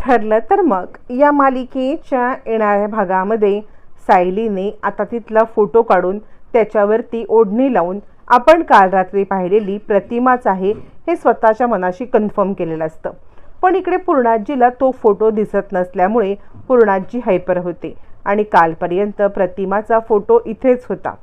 ठरलं तर मग. या मालिकेच्या येणाऱ्या भागामध्ये सायलीने आता तिथला फोटो काढून त्याच्यावरती ओढणी लावून आपण काल रात्री पाहिलेली प्रतिमाच आहे हे स्वतःच्या मनाशी कन्फर्म केलेलं असतं. पण इकडे पूर्णाजीला तो फोटो दिसत नसल्यामुळे पूर्णाजी हायपर होते आणि कालपर्यंत प्रतिमाचा फोटो इथेच होता.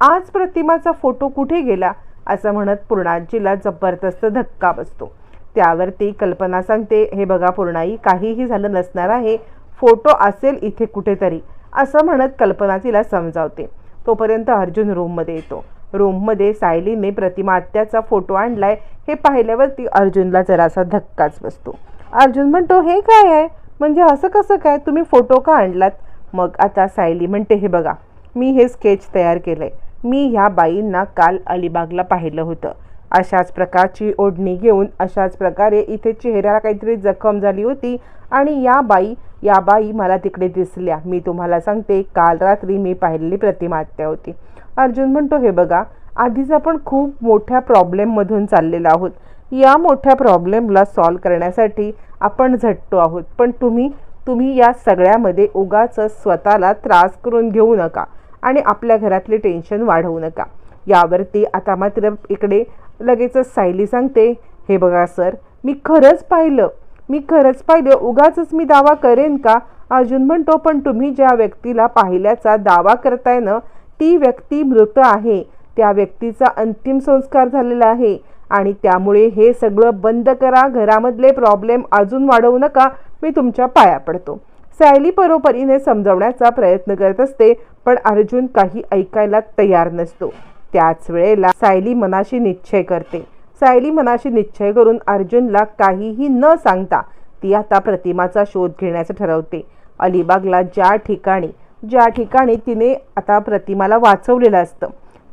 आज प्रतिमाचा फोटो कुठे गेला असं म्हणत पूर्णाजीला जबरदस्त धक्का बसतो. त्यावरती कल्पना सांगते हे बघा पूर्णाई काहीही झालं नसणार आहे फोटो असेल इथे कुठेतरी असं म्हणत कल्पना तिला समजावते. तोपर्यंत अर्जुन रूममध्ये येतो. रूममध्ये सायलीने प्रतिमा आत्याचा फोटो आणलाय हे पाहिल्यावरती अर्जुनला जरासा धक्काच बसतो. अर्जुन म्हणतो हे काय आहे? म्हणजे असं कसं काय? तुम्ही फोटो का आणलात? मग आता सायली म्हणते हे बघा मी हे स्केच तयार केलंय. मी ह्या बाईंना काल अलिबागला पाहिलं होतं. अशाच प्रकारची ओढणी घेऊन अशाच प्रकारे इथे चेहऱ्याला काहीतरी जखम झाली होती. आणि या बाई या बाई मला तिकडे दिसल्या. मी तुम्हाला सांगते काल रात्री मी पाहिलेली प्रतिमात्या होती. अर्जुन म्हणतो हे बघा आधीच आपण खूप मोठ्या प्रॉब्लेममधून चाललेलो आहोत. या मोठ्या प्रॉब्लेमला सॉल्व करण्यासाठी आपण झटतो आहोत. पण तुम्ही तुम्ही या सगळ्यामध्ये उगाच स्वतःला त्रास करून घेऊ नका आणि आपल्या घरातले टेन्शन वाढवू नका. यावरती आता मात्र इकडे लगेचच सायली सांगते हे बघा सर मी खरंच पाहिलं. मी खरंच पाहिलं. उगाच मी दावा करेन का? अर्जुन म्हणतो पण तुम्ही ज्या व्यक्तीला पाहिल्याचा दावा करताय ना ती व्यक्ती मृत आहे. त्या व्यक्तीचा अंतिम संस्कार झालेला आहे. आणि त्यामुळे हे सगळं बंद करा. घरामधले प्रॉब्लेम अजून वाढवू नका. मी तुमच्या पाया पडतो. सायली परोपरीने समजवण्याचा प्रयत्न करत असते पण अर्जुन काही ऐकायला तयार नसतो. त्याच वेळेला सायली मनाशी निश्चय करते. सायली मनाशी निश्चय करून अर्जुनला काहीही न सांगता ती आता प्रतिमाचा शोध घेण्याचं ठरवते. अलिबागला ज्या ठिकाणी ज्या ठिकाणी तिने आता प्रतिमाला वाचवलेलं असतं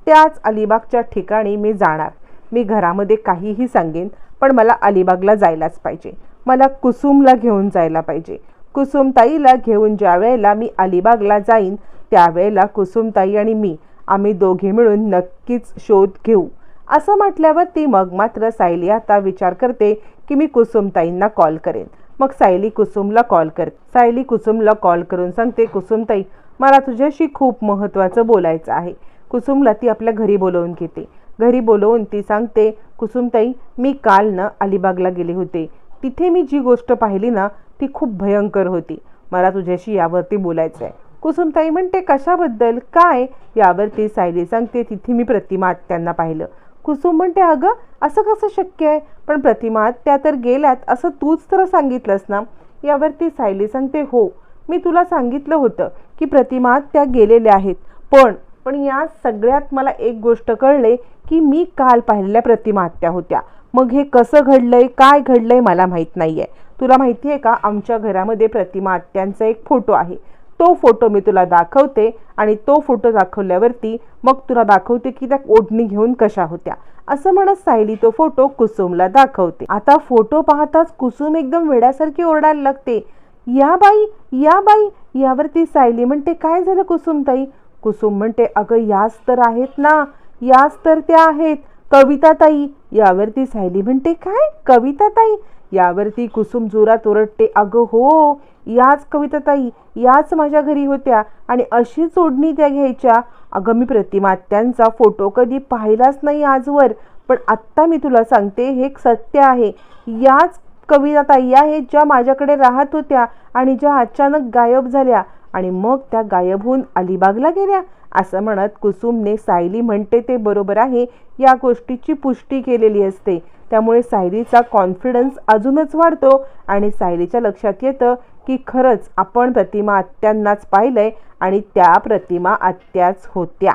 त्याच अलिबागच्या ठिकाणी मी जाणार. मी घरामध्ये काहीही सांगेन पण मला अलिबागला जायलाच पाहिजे. मला कुसुमला घेऊन जायला पाहिजे. कुसुमताईला घेऊन ज्या वेळेला मी अलिबागला जाईन त्यावेळेला कुसुमताई आणि मी आम्ही दोघे मिळून नक्कीच शोध घेऊ. असं म्हटल्यावर ती मग मात्र सायली आता विचार करते की मी कुसुमताईंना कॉल करेन. मग सायली कुसुमला कॉल कर सायली कुसुमला कॉल करून सांगते कुसुमताई मला तुझ्याशी खूप महत्त्वाचं बोलायचं आहे. कुसुमला ती आपल्या घरी बोलवून घेते. घरी बोलवून ती सांगते कुसुमताई मी काल ना अलिबागला गेले होते. तिथे मी जी गोष्ट पाहिली ना ती खूप भयंकर होती. मला तुझ्याशी यावरती बोलायचं आहे कुसुमताई म्हणते कशाबद्दल? काय? यावरती सायली सांगते तिथे मी प्रतिमा त्यांना पाहिलं. कुसुम म्हणते अगं असं कसं शक्य आहे? पण प्रतिमा त्या तर गेल्यात असं तूच तर सांगितलंस ना? यावरती सायली सांगते हो मी तुला सांगितलं होतं की प्रतिमा त्या गेलेल्या आहेत. पण पण या सगळ्यात मला एक गोष्ट कळले की मी काल पाहिलेल्या प्रतिमा हत्या होत्या. मग हे कसं घडलंय? काय घडलंय? मला माहीत नाही आहे तुला माहिती आहे का? आमच्या घरामध्ये प्रतिमहत्यांचा एक फोटो आहे. तो फोटो मी तुला दाखवते आणि तो फोटो दाखवल्यावरती मग तुला दाखवते की त्या ओढणी घेऊन कशा होत्या. असं म्हणत सायली तो फोटो कुसुमला दाखवते. आता फोटो पाहताच कुसुम एकदम वेड्यासारखी ओरडायला लागते. या बाई या बाई यावरती सायली म्हणते काय झालं कुसुमताई कुसुम म्हणते अगं याच तर आहेत ना याच तर त्या आहेत कविताताई यावरती सायली म्हणते काय? कविताताई यावरती कुसुम जोरात ओरडते अगं हो याच कविताताई याच माझ्या घरी होत्या आणि अशी चोडणी त्या घ्यायच्या. अगं मी प्रतिमा त्यांचा फोटो कधी पाहिलाच नाही आजवर पण आत्ता मी तुला सांगते हे एक सत्य आहे. याच कविताताई आहेत ज्या माझ्याकडे राहत होत्या आणि ज्या अचानक गायब झाल्या आणि मग त्या गायब होऊन अलिबागला गेल्या असं म्हणत कुसुमने सायली म्हणते ते बरोबर आहे या गोष्टीची पुष्टी केलेली असते. त्यामुळे सायलीचा कॉन्फिडन्स अजूनच वाढतो आणि सायलीच्या लक्षात येतं की खरंच आपण प्रतिमा आत्यांनाच पाहिलंय आणि त्या प्रतिमा आत्याच होत्या.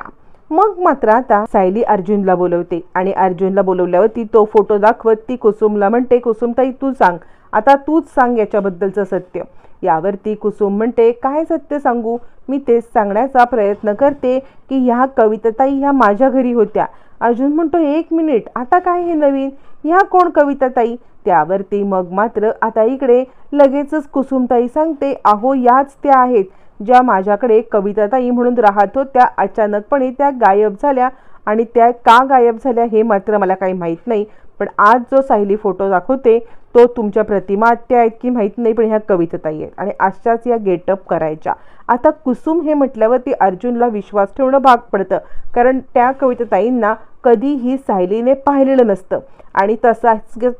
मग मात्र आता सायली अर्जुनला बोलवते आणि अर्जुनला बोलवल्यावर ती तो फोटो दाखवत ती कुसुमला म्हणते कुसुमताई तू सांग. आता तूच सांग याच्याबद्दलचं सत्य. यावरती कुसुम म्हणते काय सत्य सांगू? मी तेच सांगण्याचा प्रयत्न करते की ह्या कविताताई ह्या माझ्या घरी होत्या. अर्जुन म्हणतो एक मिनिट आता काय हे नवीन? ह्या कोण कविताताई त्यावरती मग मात्र आता इकडे लगेचच कुसुमताई सांगते अहो याच त्या आहेत ज्या माझ्याकडे कविताताई म्हणून राहत होत्या. अचानकपणे त्या गायब झाल्या आणि त्या का गायब झाल्या हे मात्र मला काही माहीत नाही. पण आज जो सायली फोटो दाखवते तो तुमच्या प्रतिमा आत्या आहेत की माहीत नाही पण ह्या कविताताई आहेत. आणि अशाच या गेटअप करायच्या. आता कुसुम हे म्हटल्यावरती अर्जुनला विश्वास ठेवणं भाग पडतं. कारण त्या कविताताईंना कधीही सायलीने पाहिलेलं नसतं. आणि तसा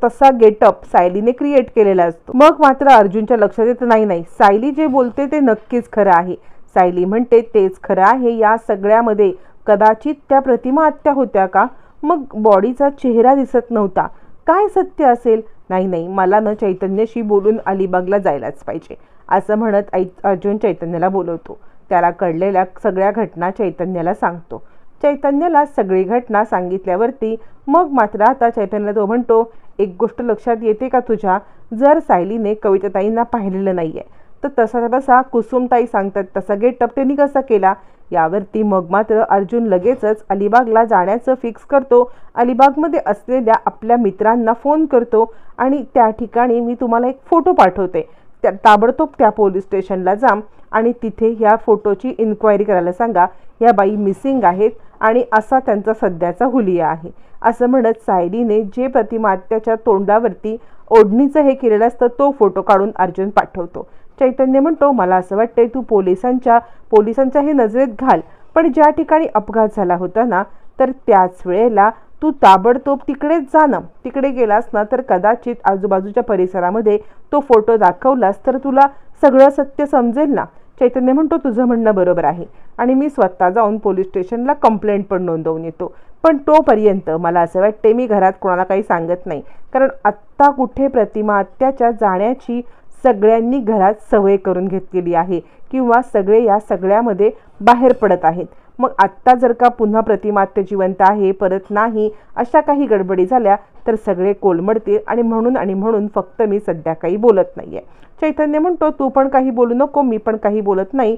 तसा गेटअप सायलीने क्रिएट केलेला असतो. मग मात्र अर्जुनच्या लक्षात येतं नाही नाही सायली जे बोलते ते नक्कीच खरं आहे. सायली म्हणते तेच खरं आहे. या सगळ्यामध्ये कदाचित त्या प्रतिमा आत्या होत्या का? मग बॉडीचा चेहरा दिसत नव्हता. काय सत्य असेल? नाही नाही. मला न चैतन्यशी बोलून अलिबागला जायलाच पाहिजे असं म्हणत आई अर्जुन चैतन्याला बोलवतो. त्याला कळलेल्या सगळ्या घटना चैतन्याला सांगतो. चैतन्याला सगळी घटना सांगितल्यावरती मग मात्र आता चैतन्याला तो म्हणतो एक गोष्ट लक्षात येते का तुझ्या? जर सायलीने कविताताईंना पाहिलेलं नाही आहे तर तसा तसा कुसुमताई सांगतात तसा गेटअप त्यांनी कसा केला? यावरती मग मात्र अर्जुन लगेचच अलिबागला जाण्याचं फिक्स करतो. अलिबागमध्ये असलेल्या आपल्या मित्रांना फोन करतो आणि त्या ठिकाणी मी तुम्हाला एक फोटो पाठवते. त्या ताबडतोब त्या पोलीस स्टेशनला जा आणि तिथे ह्या फोटोची इन्क्वायरी करायला सांगा. ह्या बाई मिसिंग आहेत आणि असा त्यांचा सध्याचा हुलिया आहे. असं म्हणत सायलीने जे प्रतिमात्याच्या तोंडावरती ओढणीचं हे केलेलं असतं तो फोटो काढून अर्जुन पाठवतो. चैतन्य म्हणतो मला असं वाटतंय तू पोलिसांच्या पोलिसांच्या हे नजरेत घाल. पण ज्या ठिकाणी अपघात झाला होता ना तर त्याच वेळेला तू ताबडतोब तिकडेच जा ना. तिकडे गेलास ना तर कदाचित आजूबाजूच्या परिसरामध्ये तो फोटो दाखवलास तर तुला सगळं सत्य समजेल ना. चैतन्य म्हणतो तुझं म्हणणं बरोबर आहे. आणि मी स्वतः जाऊन पोलीस स्टेशनला कंप्लेंट पण नोंदवून येतो. पण तोपर्यंत मला असं वाटते मी घरात कोणाला काही सांगत नाही. कारण आत्ता कुठे प्रतिमा अत्याच्या जाण्याची सगळ्यांनी घरात सवय करून घेतलेली आहे किंवा सगळे या सगळ्यामध्ये बाहेर पडत आहेत. मग आत्ता जर का पुन्हा प्रतिमात्य जिवंत आहे परत नाही अशा काही गडबडी झाल्या तर सगळे कोलमडतील आणि म्हणून आणि म्हणून फक्त मी सध्या काही बोलत नाही आहे चैतन्य म्हणतो तू पण काही बोलू नको मी पण काही बोलत नाही.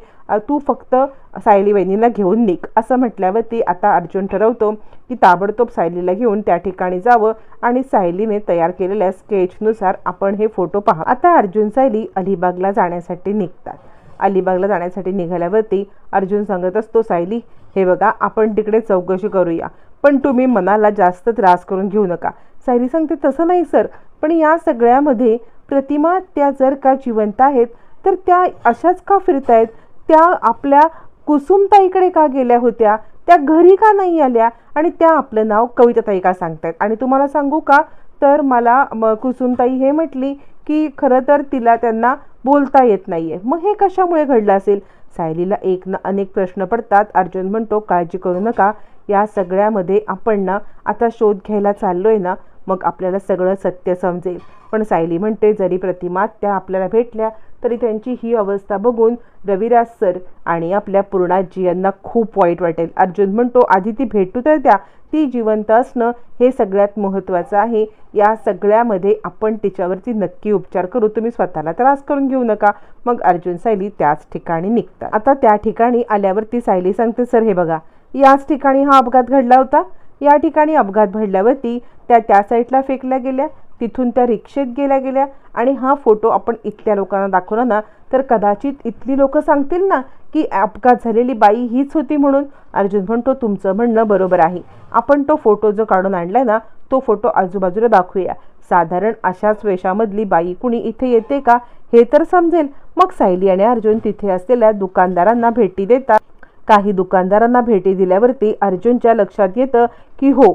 तू फक्त सायली वहिनीला घेऊन निघ. असं म्हटल्यावरती आता अर्जुन ठरवतो की ताबडतोब सायलीला घेऊन त्या ठिकाणी जावं आणि सायलीने तयार केलेल्या स्केचनुसार आपण हे फोटो पहा आता अर्जुन सायली अलिबागला जाण्यासाठी निघतात. अलिबागला जाण्यासाठी निघाल्यावरती अर्जुन सांगत असतो सायली हे बघा आपण तिकडे चौकशी करूया. पण तुम्ही मनाला जास्त त्रास करून घेऊ नका. सायली सांगते तसं नाही सर. पण या सगळ्यामध्ये प्रतिमा त्या जर का जिवंत आहेत तर त्या अशाच का फिरत आहेत त्या आपल्या कुसुमताईकडे का गेल्या होत्या? त्या घरी का नाही आल्या? आणि त्या आपलं नाव कविताताई का सांगतायत? आणि तुम्हाला सांगू का तर मला कुसुमताई हे म्हटली की खरं तर तिला त्यांना बोलता येत नाहीये. मग हे कशामुळे घडलं असेल? सायलीला एक ना अनेक प्रश्न पडतात. अर्जुन म्हणतो काळजी करू नका. या सगळ्यामध्ये आपण ना आता शोध घ्यायला चाललोय ना मग आपल्याला सगळं सत्य समजेल. पण सायली म्हणते जरी प्रतिमा त्या आपल्याला भेटल्या तरी त्यांची ही अवस्था बघून रविराज सर आणि आपल्या पूर्णाजी यांना खूप वाईट वाटेल. अर्जुन म्हणतो आधी ती भेटू तर द्या. ती जिवंत असणं हे सगळ्यात महत्त्वाचं आहे. या सगळ्यामध्ये आपण तिच्यावरती नक्की उपचार करू. तुम्ही स्वतःला त्रास करून घेऊ नका. मग अर्जुन सायली त्याच ठिकाणी निघतात. आता त्या ठिकाणी आल्यावरती सायली सांगते सर हे बघा. याच ठिकाणी हा अपघात घडला होता. या ठिकाणी अपघात घडल्यावरती त्या त्या साईडला फेकल्या गेल्या तिथून त्या रिक्षेत गेल्या गेल्या आणि हा फोटो आपण इथल्या लोकांना दाखवला ना तर कदाचित इथली लोक सांगतील ना की अपघात झालेली बाई हीच होती म्हणून. अर्जुन म्हणतो तुमचं म्हणणं बरोबर आहे. आपण तो फोटो जो काढून आणलाय ना तो फोटो आजूबाजूला दाखवूया. साधारण अशाच वेशामधली बाई कुणी इथे येते का हे तर समजेल. मग सायली आणि अर्जुन तिथे असलेल्या दुकानदारांना भेटी देतात. काही दुकानदारांना भेटी दिल्यावरती अर्जुनच्या लक्षात येतं की हो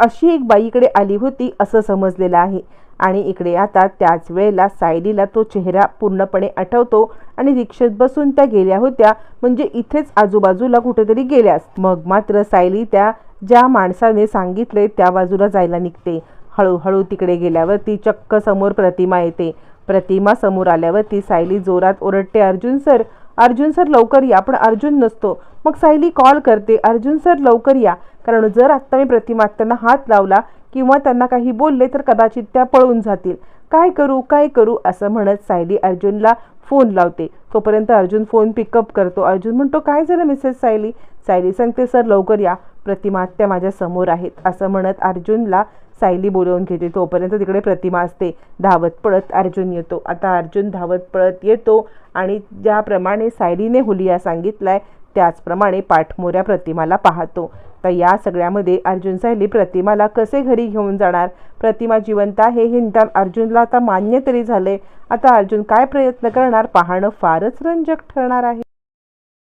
अशी एक बाईकडे आली होती असं समजलेलं आहे. आणि इकडे आता त्याच वेळेला सायलीला तो चेहरा पूर्णपणे आठवतो आणि रिक्षेत बसून त्या गेल्या होत्या म्हणजे इथेच आजूबाजूला कुठेतरी गेल्यास. मग मात्र सायली त्या ज्या माणसाने सांगितले त्या बाजूला जायला निघते. हळूहळू तिकडे गेल्यावर ती चक्क समोर प्रतिमा येते. प्रतिमा समोर आल्यावर ती सायली जोरात ओरडते अर्जुन सर अर्जुन सर लवकर या पण अर्जुन नसतो. मग सायली कॉल करते. अर्जुन सर लवकर या. कारण जर आत्ता मी प्रतिमा त्यांना हात लावला किंवा त्यांना काही बोलले तर कदाचित त्या पळून जातील. काय करू काय करू असं म्हणत सायली अर्जुनला फोन लावते. तोपर्यंत अर्जुन फोन पिकअप करतो. अर्जुन म्हणतो काय झालं मिसेस सायली? सायली सांगते सर लवकर या. प्रतिमा त्या माझ्यासमोर आहेत असं म्हणत अर्जुनला सायली बोलवून घेते. तोपर्यंत तिकडे प्रतिमा असते. धावत पळत अर्जुन येतो. आता अर्जुन धावत पळत येतो आणि ज्याप्रमाणे सायलीने हुलिया सांगितलाय त्याचप्रमाणे पाठमोऱ्या प्रतिमाला पाहतो. तर या सगळ्यामध्ये अर्जुन सायली प्रतिमाला कसे घरी घेऊन जाणार? प्रतिमा जिवंत आहे हे निदान अर्जुनला आता मान्य तरी झाले आता अर्जुन काय प्रयत्न करणार? पाहणं फारच रंजक ठरणार आहे.